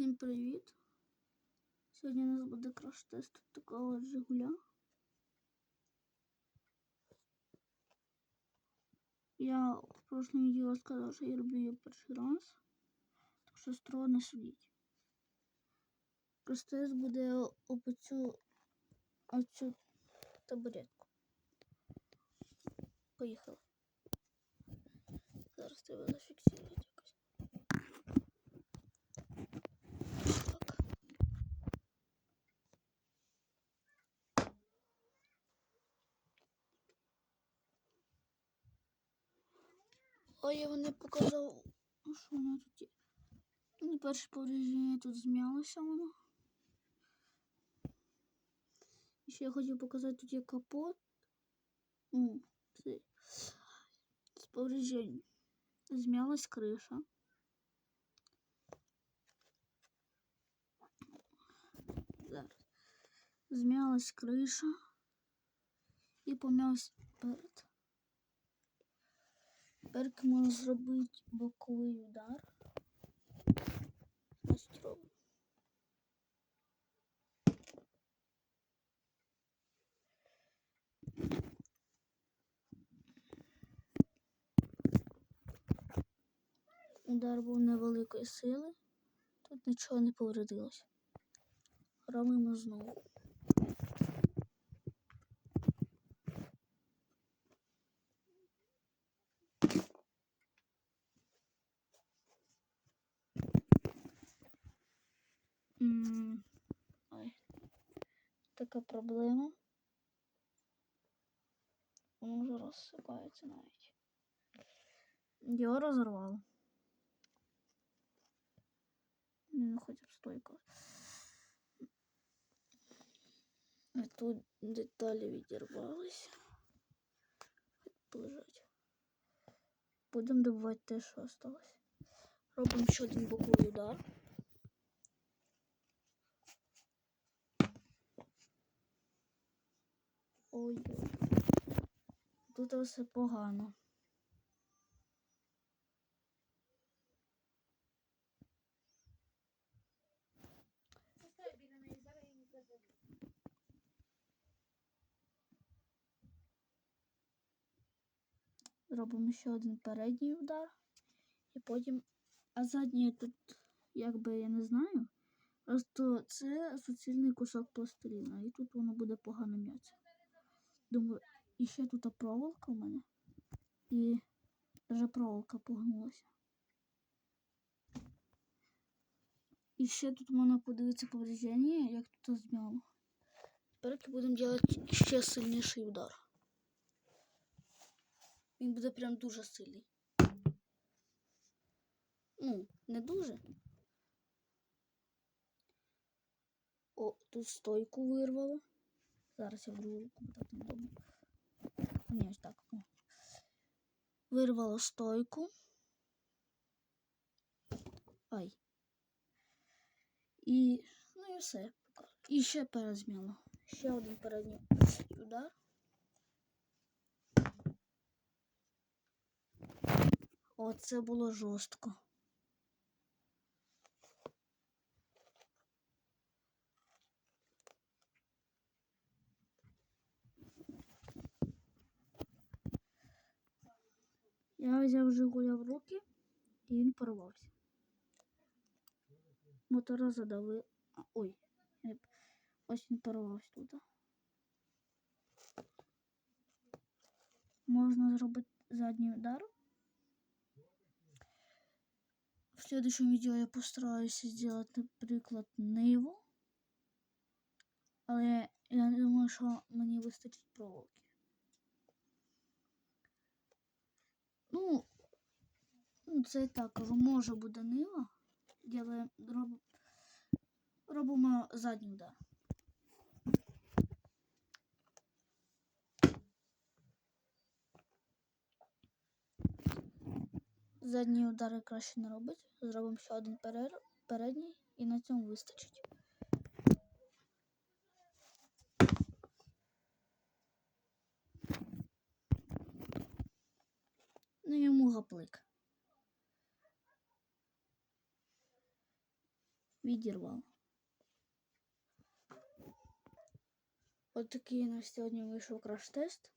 Всім привіт! Сьогодні у нас буде краш-тест такого Жигуля. Я в прошлому відео розказав, що я роблю її перший раз, так що строго не судіть. Краш-тест буде об цю, оцю табуретку. Поїхали. Зараз треба зафіксувати якось. Так. Ой, я вам не показав, що воно тут є. Ну, перше повреждення тут змялося воно. І ще я хотів показати, тут є капот. З повреждень. Змялась криша. Зараз. Змялась криша і пом'явся перед. Тепер можна зробити боковий удар. Робимо. Удар був невеликої сили. Тут нічого не повредилось. Робимо знову. М, Ой. Така проблема. Воно вже розсипається навіть. Його розорвало. Хоча б стойко. А тут деталі відірвались. Хоч полежать. Будемо добувати те, що осталось. Робимо ще один боковий удар. Ой-ой. Тут все погано. Робимо ще один передній удар. І потім. А задній тут, якби я не знаю. Просто це суцільний кусок пластиліна. І тут воно буде погано м'ятися. Думаю, і тут проволока в мене. І вже проволока погнулася. І ще тут можна подивитися повреждення, як тут змяло. Тепер будемо робити ще сильніший удар. Він буде прям дуже сильний. Ну, не дуже. О, тут стойку вирвало. Зараз я в другу руку, бо так неудобно. Ні, ось так. О. Вирвало стойку. Ай. І, ну і все. І ще перезмяло. Ще один передній удар. Оце було жорстко. Я взяв Жигуля в руки і він порвався. Мотора задавив. Ой, ось він порвався тут. Можна зробити задній удар. В следующем видео я постараюсь сделать, наприклад, ниву. Але я думаю, що мені вистачить проволоки. Ну, це і так може буде нива. Роб, робимо задній удар. Задні удари краще не робить. Зробимо ще один передній і на цьому вистачить. Ну йому гаплик. От такий у нас сьогодні вийшов краш-тест.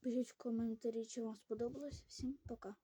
Пишіть в коментарі, чи вам сподобалось. Всім пока.